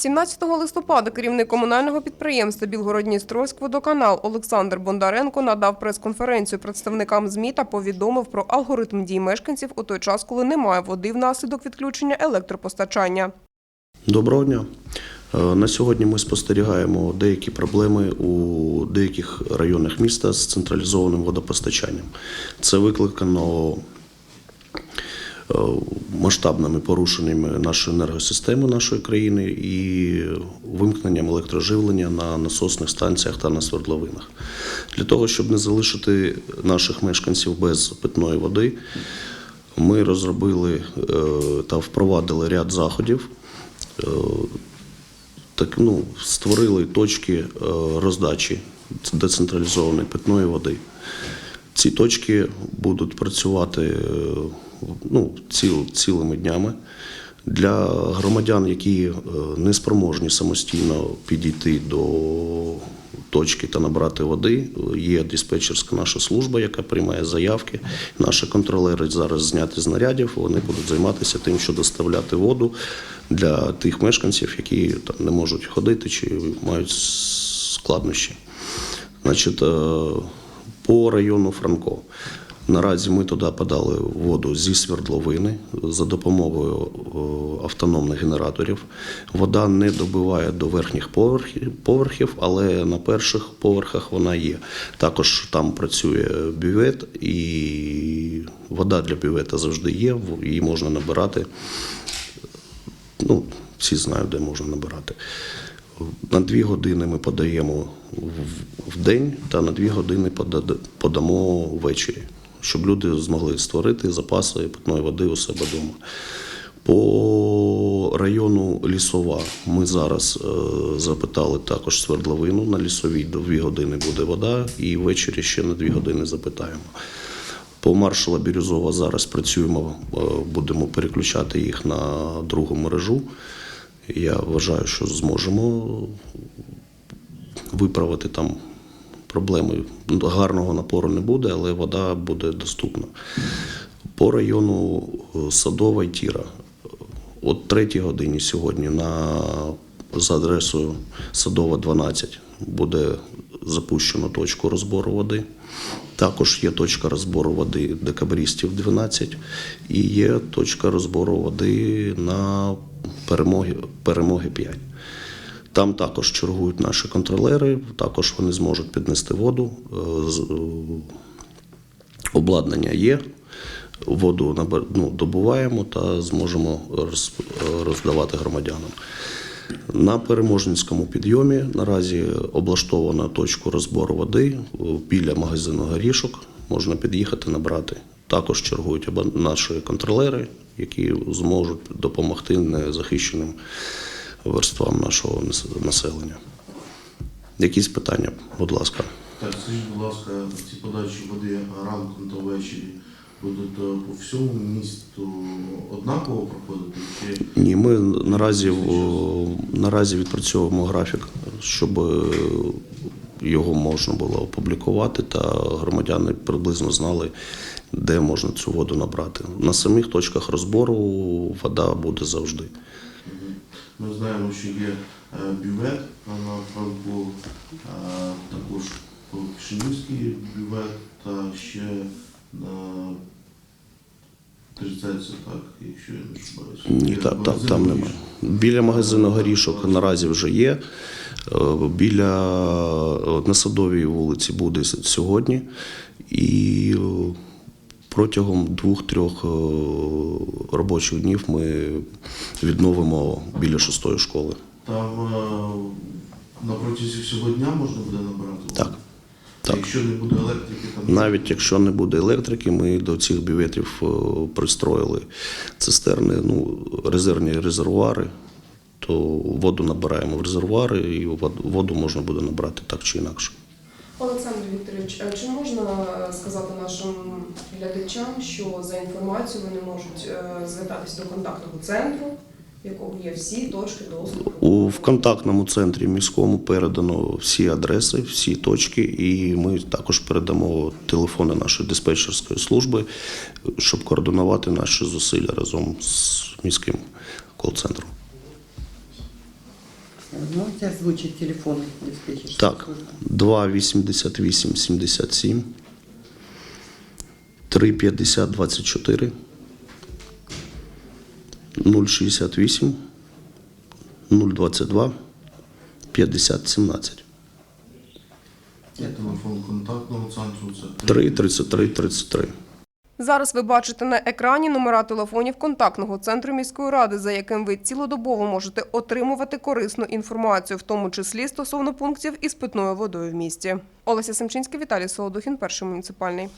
17 листопада керівник комунального підприємства Білгородністровськ водоканал Олександр Бондаренко надав прес-конференцію представникам ЗМІ та повідомив про алгоритм дій мешканців у той час, коли немає води внаслідок відключення електропостачання. Доброго дня. Е, На сьогодні ми спостерігаємо деякі проблеми у деяких районах міста з централізованим водопостачанням. Це викликано масштабними порушеннями нашої енергосистеми нашої країни і вимкненням електроживлення на насосних станціях та на свердловинах. Для того, щоб не залишити наших мешканців без питної води, ми розробили е, та впровадили ряд заходів. Е, Так, ну, створили точки е, роздачі децентралізованої питної води. Ці точки будуть працювати е, ну, ціл, цілими днями. Для громадян, які е, не спроможні самостійно підійти до точки та набрати води, є диспетчерська наша служба, яка приймає заявки. Наші контролери зараз зняті з нарядів. Вони будуть займатися тим, що доставляти воду для тих мешканців, які там не можуть ходити чи мають складнощі. Значить, е, по району Франко. Наразі ми туди подали воду зі свердловини за допомогою е, автономних генераторів. Вода не добиває до верхніх поверхів, але на перших поверхах вона є. Також там працює бювет, і вода для бювета завжди є. Її можна набирати. Ну, всі знають, де можна набирати. На дві години ми подаємо в день та на дві години подамо ввечері, щоб люди змогли створити запаси питної води у себе вдома. По району Лісова ми зараз е, запитали також свердловину. На лісовій до 2 години буде вода, і ввечері ще на 2 години запитаємо. По маршала Бірюзова зараз працюємо, е, будемо переключати їх на другу мережу. Я вважаю, що зможемо виправити там проблеми. Гарного напору не буде, але вода буде доступна. По району е, Садова і Тіра. От третій годині сьогодні на, за адресою Садова 12 буде запущено точку розбору води. Також є точка розбору води декабристів 12 і є точка розбору води на перемоги, перемоги 5. Там також чергують наші контролери, також вони зможуть піднести воду. Е, е, Обладнання є, воду ну, добуваємо та зможемо роздавати громадянам. На переможницькому підйомі наразі облаштована точка розбору води е, біля магазину горішок. Можна під'їхати набрати. Також чергують наші контролери, які зможуть допомогти незахищеним верствам нашого населення. Якісь питання, будь ласка. Так, скажіть, будь ласка, ці подачі води ранком та ввечері будуть е, по всьому місту однаково проходити? Чи Ні, ми наразі, наразі відпрацьовуємо графік, щоб е, його можна було опублікувати, та громадяни приблизно знали, де можна цю воду набрати. На самих точках розбору вода буде завжди. Ми знаємо, що є е, бювет на фронту, е, також Пшенівський бювет та ще на 30, так, якщо я не ошибаюся. Ні, та, та, там немає. Біля магазину горішок наразі вже є. Е, Біля на Садовій вулиці буде сьогодні. І протягом двох-трьох е, робочих днів ми відновимо біля шостої школи. Там е, на протязі всього дня можна буде набирати воду? Так. Так. Якщо не буде електрики, там Навіть якщо не буде електрики, ми до цих бюветів е, пристроїли цистерни, ну, резервні резервуари, то воду набираємо в резервуари, і воду можна буде набрати так чи інакше. Олександр Вікторович, а чи можна сказати нашим глядачам, що за інформацією вони можуть е, звертатися до контактного центру, в якого є всі точки доступу? У контактному центрі міському передано всі адреси, всі точки, і ми також передамо телефони нашої диспетчерської служби, щоб координувати наші зусилля разом з міським кол-центром. Вы можете озвучить телефоны диспетчерской Так, службы? 2 88 77, 3 50 24, 068, 022, 50 17. Є телефон контактного центру, це 3 33 33. Зараз ви бачите на екрані номера телефонів контактного центру міської ради, за яким ви цілодобово можете отримувати корисну інформацію, в тому числі стосовно пунктів із питною водою в місті. Олеся Семчинська, Віталій Солодухін, перший муніципальний.